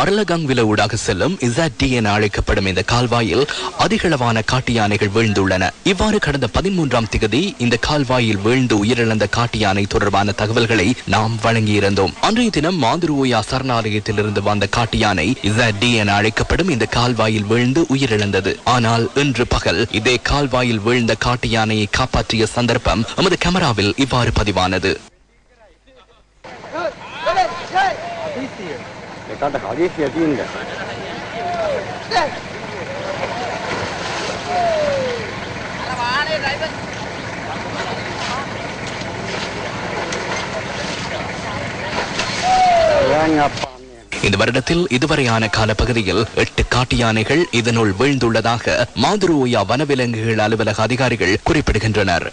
அரலகங்வில ஊடாக செல்லும் இசாட்டி என அழைக்கப்படும் இந்த கால்வாயில் அதிகளவான காட்டு யானைகள் வீழ்ந்துள்ளன இவ்வாறு கடந்த பதிமூன்றாம் திகதி இந்த கால்வாயில் வீழ்ந்து உயிரிழந்த காட்டு யானை தொடர்பான தகவல்களை நாம் வழங்கியிருந்தோம் அன்றைய தினம் மாதுருவோயா சரணாலயத்திலிருந்து வந்த காட்டு யானை இசாட்டி என அழைக்கப்படும் இந்த கால்வாயில் வீழ்ந்து உயிரிழந்தது ஆனால் இன்று பகல் இதே கால்வாயில் வீழ்ந்த காட்டு யானையை காப்பாற்றிய சந்தர்ப்பம் நமது கேமராவில் இவ்வாறு பதிவானது 给他的好的写进的。இந்த வருடத்தில் இதுவரையான காலப்பகுதியில் எட்டு காட்டு யானைகள் இதனுள் வீழ்ந்துள்ளதாக மாதுருவையா வனவிலங்குகள் அலுவலக அதிகாரிகள் குறிப்பிடுகின்றனர்